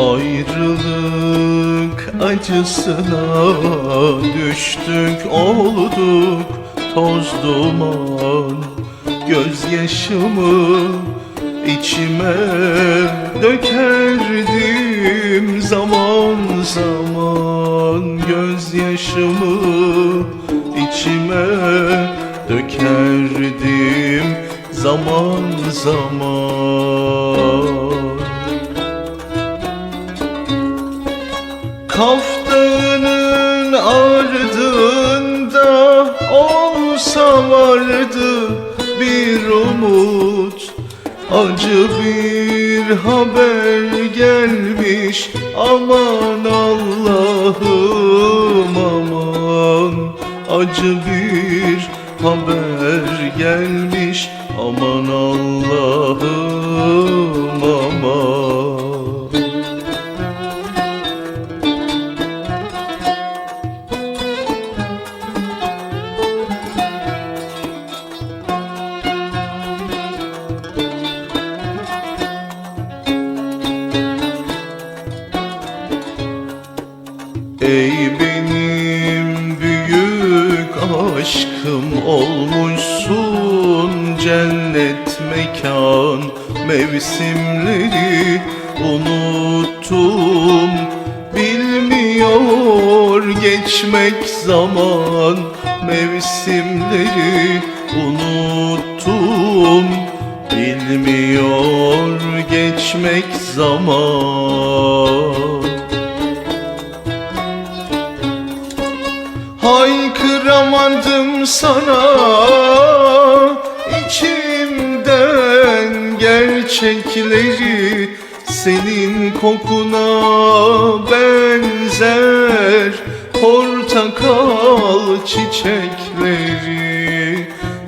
Ayrılık acısına düştük olduk toz duman. Gözyaşımı içime dökerdim zaman zaman. Gözyaşımı içime dökerdim zaman zaman Kaftanın ardında olsa vardı bir umut. Acı bir haber gelmiş aman Allah'ım aman. Acı bir haber gelmiş aman Allah'ım Ey benim büyük aşkım olmuşsun cennet mekan. Mevsimleri unuttum bilmiyor geçmek zaman. Mevsimleri unuttum bilmiyor geçmek zaman Haykıramadım sana. İçimden gerçekleri Senin kokuna benzer portakal çiçekleri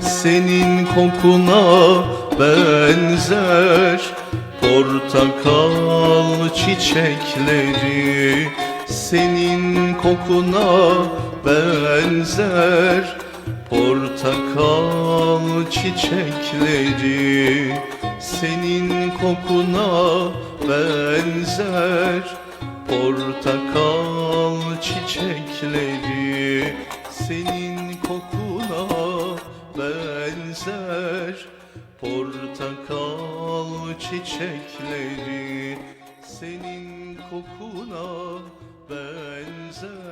Senin kokuna benzer portakal çiçekleri senin kokuna benzer Portakal çiçekleri Senin kokuna benzer Portakal çiçekleri Senin kokuna benzer Portakal çiçekleri senin kokuna benzer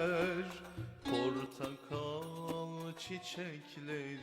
çiçekleri